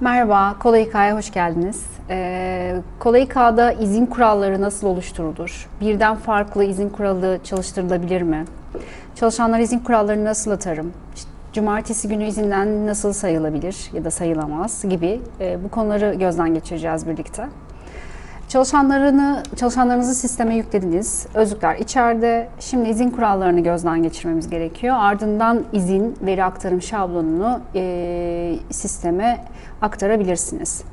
Merhaba, Kolay İK'ya hoş geldiniz. Ee, Kolay izin kuralları nasıl oluşturulur? Birden farklı izin kuralı çalıştırılabilir mi? Çalışanlar izin kurallarını nasıl atarım? İşte, cumartesi günü izinden nasıl sayılabilir ya da sayılamaz gibi e, bu konuları gözden geçireceğiz birlikte. Çalışanlarını, çalışanlarınızı sisteme yüklediniz. Özlükler içeride. Şimdi izin kurallarını gözden geçirmemiz gerekiyor. Ardından izin veri aktarım şablonunu e, sisteme aktarabilirsiniz.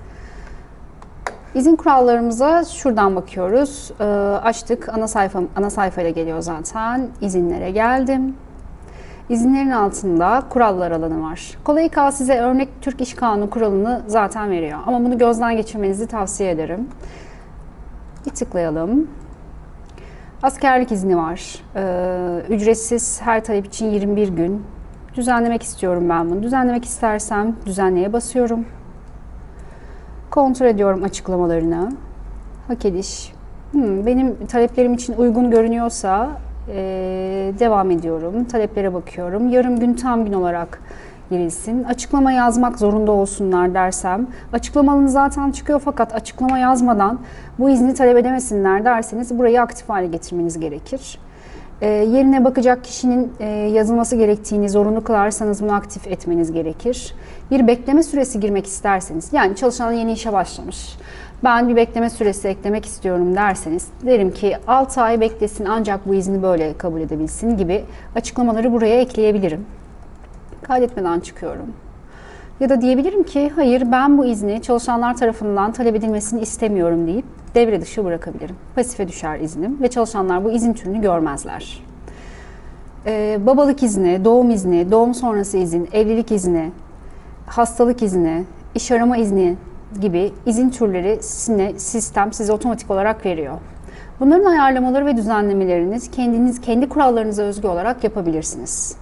İzin kurallarımıza şuradan bakıyoruz. E, açtık. Ana sayfa ana sayfayla geliyor zaten. İzinlere geldim. İzinlerin altında kurallar alanı var. Kolay İK size örnek Türk İş Kanunu kuralını zaten veriyor. Ama bunu gözden geçirmenizi tavsiye ederim. Bir tıklayalım. Askerlik izni var. Ee, ücretsiz her talep için 21 gün. Düzenlemek istiyorum ben bunu. Düzenlemek istersem düzenleye basıyorum. Kontrol ediyorum açıklamalarını. Hak ediş. Hmm, benim taleplerim için uygun görünüyorsa e, devam ediyorum. Taleplere bakıyorum. Yarım gün tam gün olarak girilsin. Açıklama yazmak zorunda olsunlar dersem, açıklamanın zaten çıkıyor fakat açıklama yazmadan bu izni talep edemesinler derseniz burayı aktif hale getirmeniz gerekir. E, yerine bakacak kişinin e, yazılması gerektiğini zorunlu kılarsanız bunu aktif etmeniz gerekir. Bir bekleme süresi girmek isterseniz, yani çalışan yeni işe başlamış, ben bir bekleme süresi eklemek istiyorum derseniz derim ki 6 ay beklesin ancak bu izni böyle kabul edebilsin gibi açıklamaları buraya ekleyebilirim. Kaydetmeden çıkıyorum. Ya da diyebilirim ki hayır ben bu izni çalışanlar tarafından talep edilmesini istemiyorum deyip devre dışı bırakabilirim. Pasife düşer iznim ve çalışanlar bu izin türünü görmezler. Ee, babalık izni, doğum izni, doğum sonrası izin, evlilik izni, hastalık izni, iş arama izni gibi izin türleri size, sistem size otomatik olarak veriyor. Bunların ayarlamaları ve düzenlemelerini kendiniz kendi kurallarınıza özgü olarak yapabilirsiniz.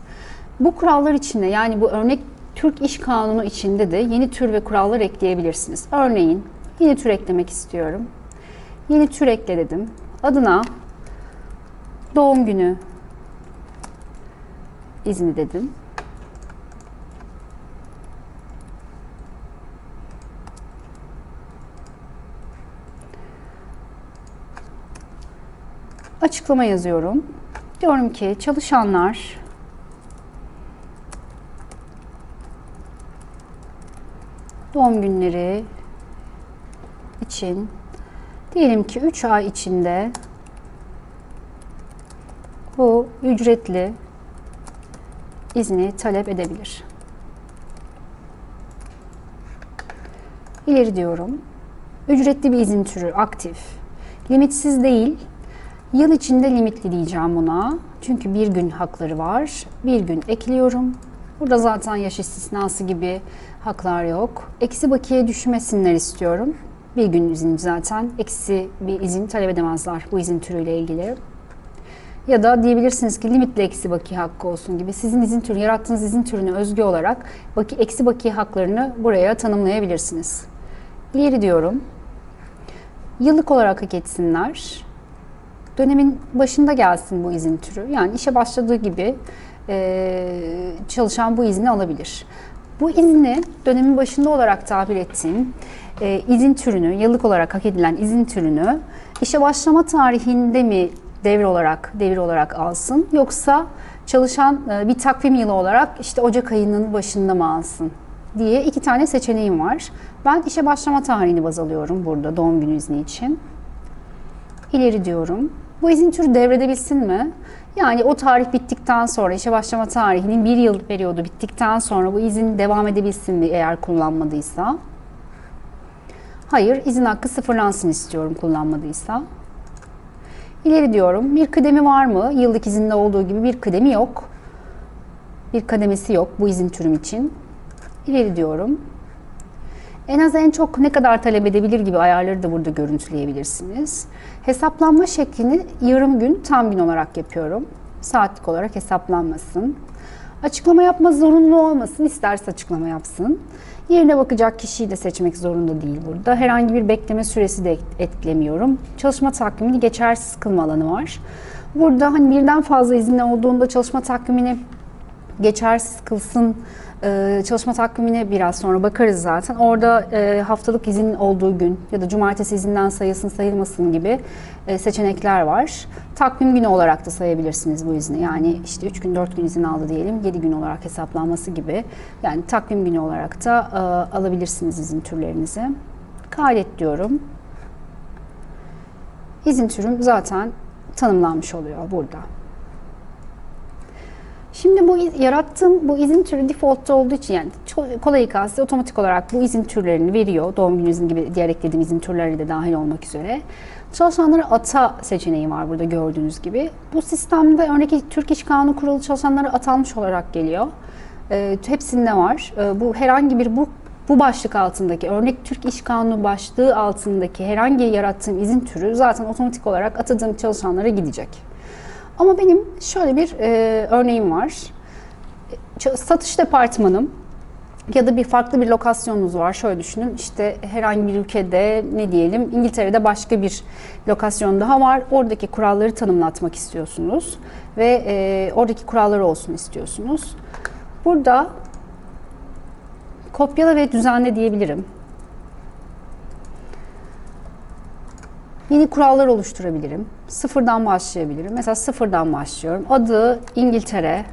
Bu kurallar içinde yani bu örnek Türk İş Kanunu içinde de yeni tür ve kurallar ekleyebilirsiniz. Örneğin yeni tür eklemek istiyorum. Yeni tür ekle dedim. Adına doğum günü izni dedim. Açıklama yazıyorum. Diyorum ki çalışanlar doğum günleri için diyelim ki 3 ay içinde bu ücretli izni talep edebilir. İleri diyorum. Ücretli bir izin türü aktif. Limitsiz değil. Yıl içinde limitli diyeceğim buna. Çünkü bir gün hakları var. Bir gün ekliyorum. Burada zaten yaş istisnası gibi haklar yok. Eksi bakiye düşmesinler istiyorum. Bir gün izin zaten. Eksi bir izin talep edemezler bu izin türüyle ilgili. Ya da diyebilirsiniz ki limitli eksi bakiye hakkı olsun gibi. Sizin izin türü, yarattığınız izin türüne özgü olarak baki, eksi bakiye haklarını buraya tanımlayabilirsiniz. İleri diyorum. Yıllık olarak hak etsinler. Dönemin başında gelsin bu izin türü. Yani işe başladığı gibi e, çalışan bu izni alabilir. Bu izni dönemin başında olarak tabir ettiğim e, izin türünü, yıllık olarak hak edilen izin türünü işe başlama tarihinde mi devir olarak devir olarak alsın yoksa çalışan e, bir takvim yılı olarak işte Ocak ayının başında mı alsın diye iki tane seçeneğim var. Ben işe başlama tarihini baz alıyorum burada doğum günü izni için. İleri diyorum. Bu izin türü devredebilsin mi? Yani o tarih bittikten sonra işe başlama tarihinin bir yıl periyodu bittikten sonra bu izin devam edebilsin mi eğer kullanmadıysa? Hayır, izin hakkı sıfırlansın istiyorum kullanmadıysa. İleri diyorum. Bir kıdemi var mı? Yıllık izinde olduğu gibi bir kıdemi yok. Bir kademesi yok bu izin türüm için. İleri diyorum. En az en çok ne kadar talep edebilir gibi ayarları da burada görüntüleyebilirsiniz. Hesaplanma şeklini yarım gün, tam gün olarak yapıyorum. Saatlik olarak hesaplanmasın. Açıklama yapma zorunlu olmasın, isterse açıklama yapsın. Yerine bakacak kişiyi de seçmek zorunda değil burada. Herhangi bir bekleme süresi de eklemiyorum. Çalışma takvimini geçersiz kılma alanı var. Burada hani birden fazla izinli olduğunda çalışma takvimini geçersiz kılsın Ee, çalışma takvimine biraz sonra bakarız zaten. Orada e, haftalık izin olduğu gün ya da cumartesi izinden sayılsın sayılmasın gibi e, seçenekler var. Takvim günü olarak da sayabilirsiniz bu izni. Yani işte 3 gün 4 gün izin aldı diyelim 7 gün olarak hesaplanması gibi. Yani takvim günü olarak da e, alabilirsiniz izin türlerinizi. Kaydet diyorum. İzin türüm zaten tanımlanmış oluyor burada. Şimdi bu iz- yarattığım bu izin türü default'ta olduğu için yani kolay ikazı otomatik olarak bu izin türlerini veriyor. Doğum günü izni gibi diğer eklediğim izin türleri de dahil olmak üzere. Çalışanları ata seçeneği var burada gördüğünüz gibi. Bu sistemde örneğin Türk İş Kanunu Kuralı çalışanları atanmış olarak geliyor. Ee, hepsinde var. Ee, bu herhangi bir bu bu başlık altındaki örnek Türk İş Kanunu başlığı altındaki herhangi yarattığım izin türü zaten otomatik olarak atadığım çalışanlara gidecek. Ama benim şöyle bir e, örneğim var. Satış departmanım ya da bir farklı bir lokasyonunuz var. Şöyle düşünün işte herhangi bir ülkede ne diyelim İngiltere'de başka bir lokasyon daha var. Oradaki kuralları tanımlatmak istiyorsunuz ve e, oradaki kurallar olsun istiyorsunuz. Burada kopyala ve düzenle diyebilirim. Yeni kurallar oluşturabilirim. Sıfırdan başlayabilirim. Mesela sıfırdan başlıyorum. Adı İngiltere.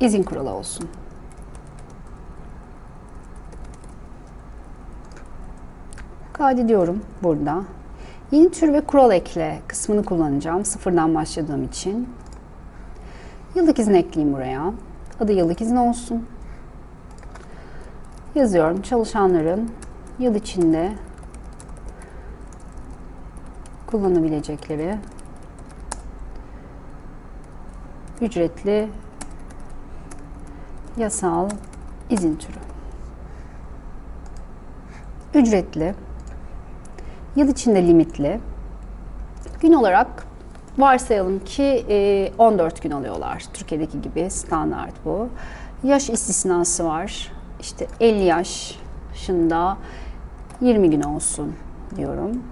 İzin kuralı olsun. Kaydediyorum burada. Yeni tür ve kural ekle kısmını kullanacağım sıfırdan başladığım için. Yıllık izin ekleyeyim buraya. Adı yıllık izin olsun. Yazıyorum çalışanların yıl içinde kullanabilecekleri ücretli yasal izin türü. Ücretli, yıl içinde limitli, gün olarak varsayalım ki e, 14 gün alıyorlar. Türkiye'deki gibi standart bu. Yaş istisnası var. İşte 50 yaşında 20 gün olsun diyorum.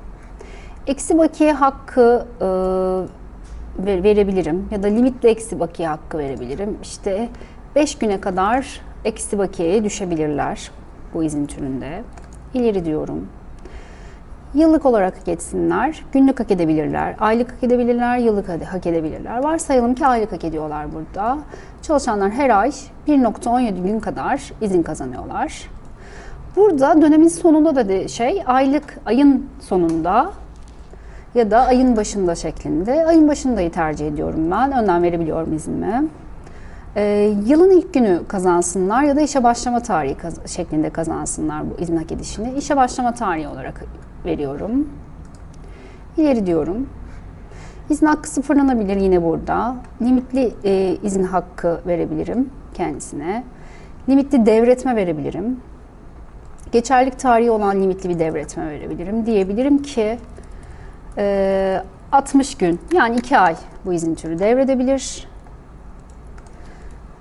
Eksi bakiye hakkı e, ver- verebilirim ya da limitli eksi bakiye hakkı verebilirim. İşte 5 güne kadar eksi bakiyeye düşebilirler bu izin türünde. İleri diyorum. Yıllık olarak geçsinler, günlük hak edebilirler, aylık hak edebilirler, yıllık hak- hak edebilirler. Varsayalım ki aylık hak ediyorlar burada. Çalışanlar her ay 1.17 gün kadar izin kazanıyorlar. Burada dönemin sonunda da de şey aylık ayın sonunda ya da ayın başında şeklinde. Ayın başındayı tercih ediyorum ben. Önden verebiliyorum iznimi. Ee, yılın ilk günü kazansınlar ya da işe başlama tarihi kaz- şeklinde kazansınlar bu izin hak edişini. İşe başlama tarihi olarak veriyorum. İleri diyorum. İzin hakkı sıfırlanabilir yine burada. Limitli e, izin hakkı verebilirim kendisine. Limitli devretme verebilirim. Geçerlik tarihi olan limitli bir devretme verebilirim. Diyebilirim ki e, 60 gün yani 2 ay bu izin türü devredebilir.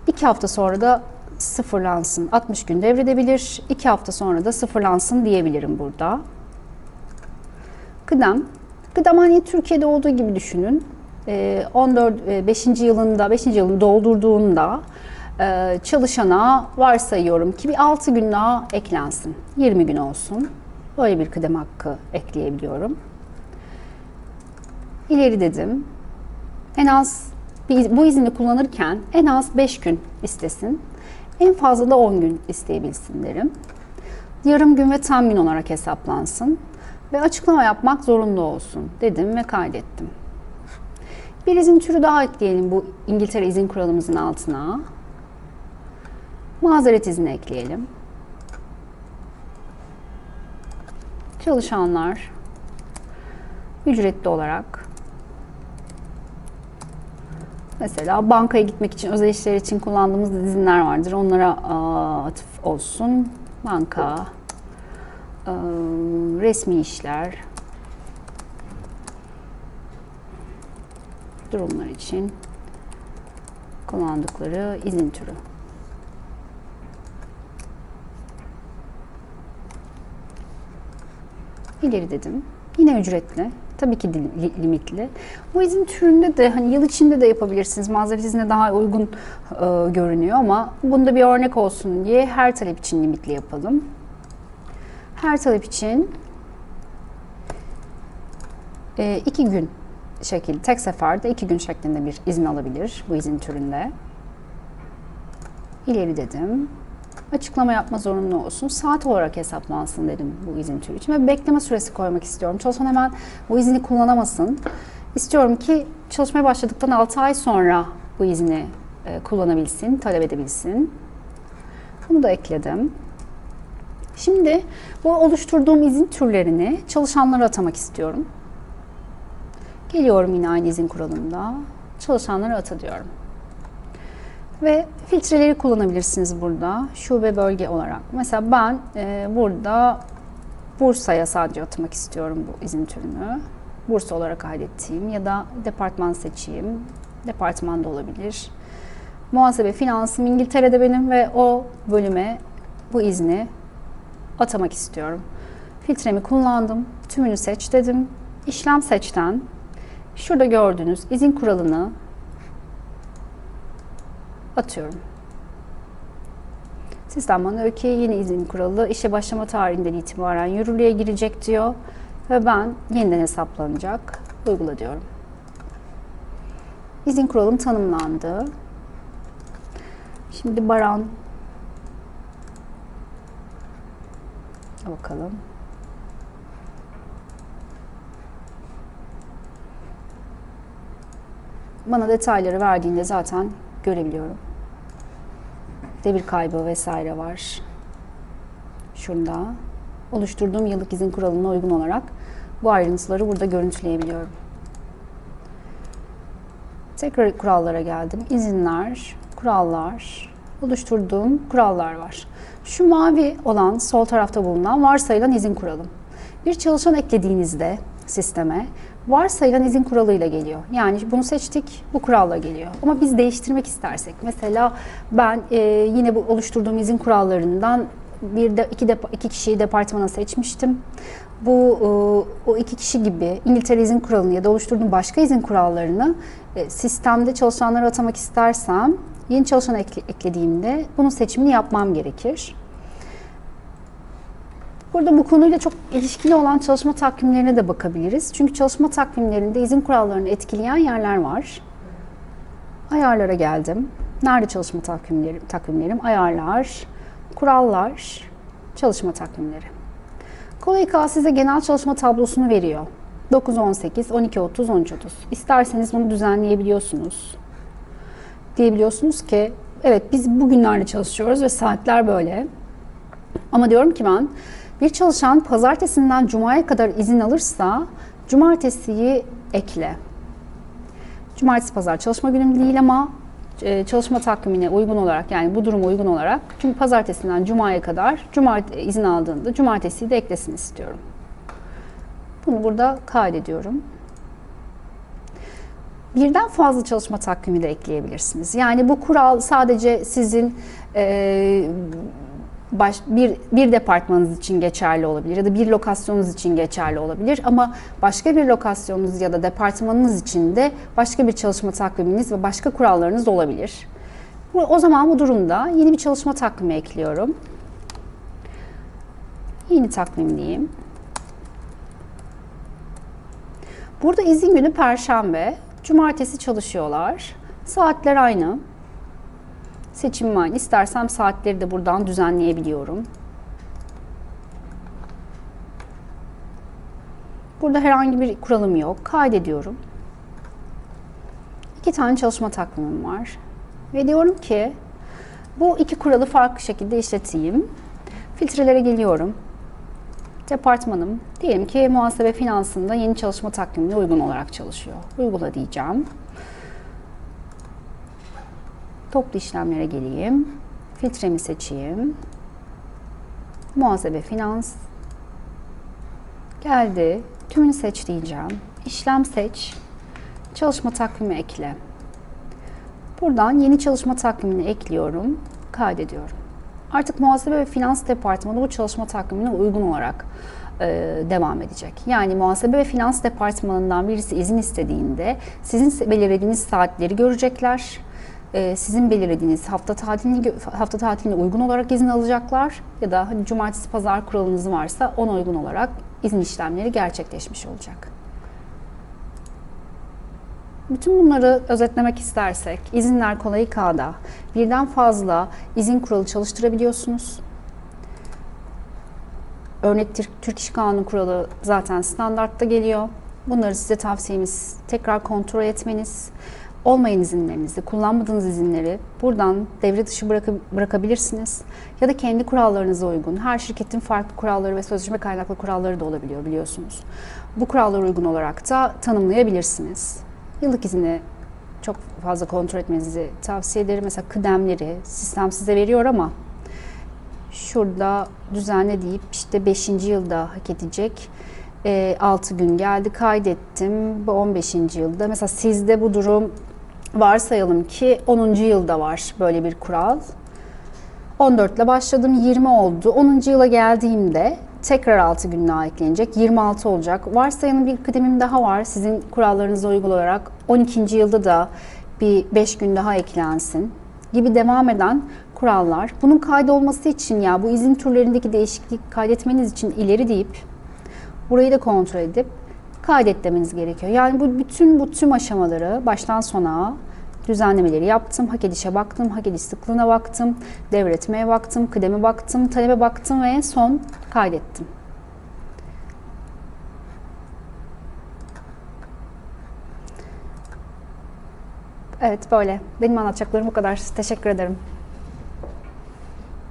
2 hafta sonra da sıfırlansın. 60 gün devredebilir. 2 hafta sonra da sıfırlansın diyebilirim burada. Kıdem. Kıdem hani Türkiye'de olduğu gibi düşünün. Ee, 14 e, 5. yılında 5. yılını doldurduğunda e, çalışana varsayıyorum ki bir 6 gün daha eklensin. 20 gün olsun. Böyle bir kıdem hakkı ekleyebiliyorum. İleri dedim. En az bu izni kullanırken en az 5 gün istesin. En fazla da 10 gün isteyebilsin derim. Yarım gün ve tam gün olarak hesaplansın ve açıklama yapmak zorunda olsun dedim ve kaydettim. Bir izin türü daha ekleyelim bu İngiltere izin kuralımızın altına. Mazeret izni ekleyelim. Çalışanlar ücretli olarak Mesela bankaya gitmek için, özel işler için kullandığımız izinler vardır. Onlara atıf olsun. Banka, resmi işler, durumlar için kullandıkları izin türü. İleri dedim. Yine ücretli. Tabii ki li- limitli. Bu izin türünde de hani yıl içinde de yapabilirsiniz. Mazeret iznine daha uygun e, görünüyor ama bunda bir örnek olsun diye her talep için limitli yapalım. Her talep için e, iki gün şekil, tek seferde iki gün şeklinde bir izin alabilir bu izin türünde. İleri dedim. Açıklama yapma zorunlu olsun. Saat olarak hesaplansın dedim bu izin türü için ve bekleme süresi koymak istiyorum. Çalışan hemen bu izini kullanamasın. İstiyorum ki çalışmaya başladıktan 6 ay sonra bu izni e, kullanabilsin, talep edebilsin. Bunu da ekledim. Şimdi bu oluşturduğum izin türlerini çalışanlara atamak istiyorum. Geliyorum yine aynı izin kuralında. Çalışanlara ata diyorum. Ve filtreleri kullanabilirsiniz burada. Şube bölge olarak. Mesela ben e, burada Bursa'ya sadece atmak istiyorum bu izin türünü. Bursa olarak kaydettiğim ya da departman seçeyim. Departman da olabilir. Muhasebe finansım İngiltere'de benim ve o bölüme bu izni atamak istiyorum. Filtremi kullandım. Tümünü seç dedim. İşlem seçten şurada gördüğünüz izin kuralını atıyorum. Sistem bana diyor ki yeni izin kuralı işe başlama tarihinden itibaren yürürlüğe girecek diyor ve ben yeniden hesaplanacak. Uygula diyorum. İzin kuralım tanımlandı. Şimdi Baran bakalım. Bana detayları verdiğinde zaten görebiliyorum. Devir kaybı vesaire var. Şurada oluşturduğum yıllık izin kuralına uygun olarak bu ayrıntıları burada görüntüleyebiliyorum. Tekrar kurallara geldim. İzinler, kurallar, oluşturduğum kurallar var. Şu mavi olan sol tarafta bulunan varsayılan izin kuralım. Bir çalışan eklediğinizde sisteme varsayılan izin kuralıyla geliyor. Yani bunu seçtik, bu kuralla geliyor. Ama biz değiştirmek istersek, mesela ben e, yine bu oluşturduğum izin kurallarından bir de iki, depa, iki kişiyi departmana seçmiştim. Bu e, o iki kişi gibi İngiltere izin kuralını ya da oluşturduğum başka izin kurallarını e, sistemde çalışanları atamak istersem yeni çalışan ekle, eklediğimde bunun seçimini yapmam gerekir. Burada bu konuyla çok ilişkili olan çalışma takvimlerine de bakabiliriz. Çünkü çalışma takvimlerinde izin kurallarını etkileyen yerler var. Ayarlara geldim. Nerede çalışma takvimlerim? takvimlerim? Ayarlar, kurallar, çalışma takvimleri. KOLİK size genel çalışma tablosunu veriyor. 9-18, 12-30, 13-30. İsterseniz bunu düzenleyebiliyorsunuz. Diyebiliyorsunuz ki evet biz bugünlerde çalışıyoruz ve saatler böyle. Ama diyorum ki ben bir çalışan pazartesinden cumaya kadar izin alırsa cumartesiyi ekle. Cumartesi pazar çalışma günüm değil ama e, çalışma takvimine uygun olarak yani bu duruma uygun olarak çünkü pazartesinden cumaya kadar cumart izin aldığında cumartesiyi de eklesin istiyorum. Bunu burada kaydediyorum. Birden fazla çalışma takvimi de ekleyebilirsiniz. Yani bu kural sadece sizin e, baş, bir, bir departmanınız için geçerli olabilir ya da bir lokasyonunuz için geçerli olabilir ama başka bir lokasyonunuz ya da departmanınız için de başka bir çalışma takviminiz ve başka kurallarınız olabilir. O zaman bu durumda yeni bir çalışma takvimi ekliyorum. Yeni takvim diyeyim. Burada izin günü Perşembe, Cumartesi çalışıyorlar. Saatler aynı. Seçim var. İstersem saatleri de buradan düzenleyebiliyorum. Burada herhangi bir kuralım yok. Kaydediyorum. İki tane çalışma takvimim var. Ve diyorum ki bu iki kuralı farklı şekilde işleteyim. Filtrelere geliyorum. Departmanım diyelim ki muhasebe finansında yeni çalışma takvimine uygun olarak çalışıyor. Uygula diyeceğim. Toplu işlemlere geleyim. Filtremi seçeyim. Muhasebe finans. Geldi. Tümünü seç diyeceğim. İşlem seç. Çalışma takvimi ekle. Buradan yeni çalışma takvimini ekliyorum. Kaydediyorum. Artık muhasebe ve finans departmanı bu çalışma takvimine uygun olarak e, devam edecek. Yani muhasebe ve finans departmanından birisi izin istediğinde sizin belirlediğiniz saatleri görecekler. E, sizin belirlediğiniz hafta tatilini hafta tatiline uygun olarak izin alacaklar ya da hani cumartesi pazar kuralınız varsa ona uygun olarak izin işlemleri gerçekleşmiş olacak. Bütün bunları özetlemek istersek, izinler kolayı K'da birden fazla izin kuralı çalıştırabiliyorsunuz. Örnek Türk, İş Kanunu kuralı zaten standartta geliyor. Bunları size tavsiyemiz tekrar kontrol etmeniz. Olmayan izinlerinizi, kullanmadığınız izinleri buradan devre dışı bırakabilirsiniz. Ya da kendi kurallarınıza uygun. Her şirketin farklı kuralları ve sözleşme kaynaklı kuralları da olabiliyor biliyorsunuz. Bu kurallara uygun olarak da tanımlayabilirsiniz. Yıllık izini çok fazla kontrol etmenizi tavsiye ederim. Mesela kıdemleri sistem size veriyor ama şurada düzenle deyip işte 5. yılda hak edecek. 6 gün geldi kaydettim. Bu 15. yılda. Mesela sizde bu durum varsayalım ki 10. yılda var böyle bir kural. 14 ile başladım 20 oldu. 10. yıla geldiğimde tekrar 6 gün daha eklenecek. 26 olacak. Varsayalım bir kıdemim daha var. Sizin kurallarınıza uygun olarak 12. yılda da bir 5 gün daha eklensin gibi devam eden kurallar. Bunun kaydolması için ya bu izin türlerindeki değişiklik kaydetmeniz için ileri deyip burayı da kontrol edip kaydet demeniz gerekiyor. Yani bu bütün bu tüm aşamaları baştan sona düzenlemeleri yaptım. Hak edişe baktım, hak ediş sıklığına baktım, devretmeye baktım, kıdeme baktım, talebe baktım ve son kaydettim. Evet böyle. Benim anlatacaklarım bu kadar. Teşekkür ederim.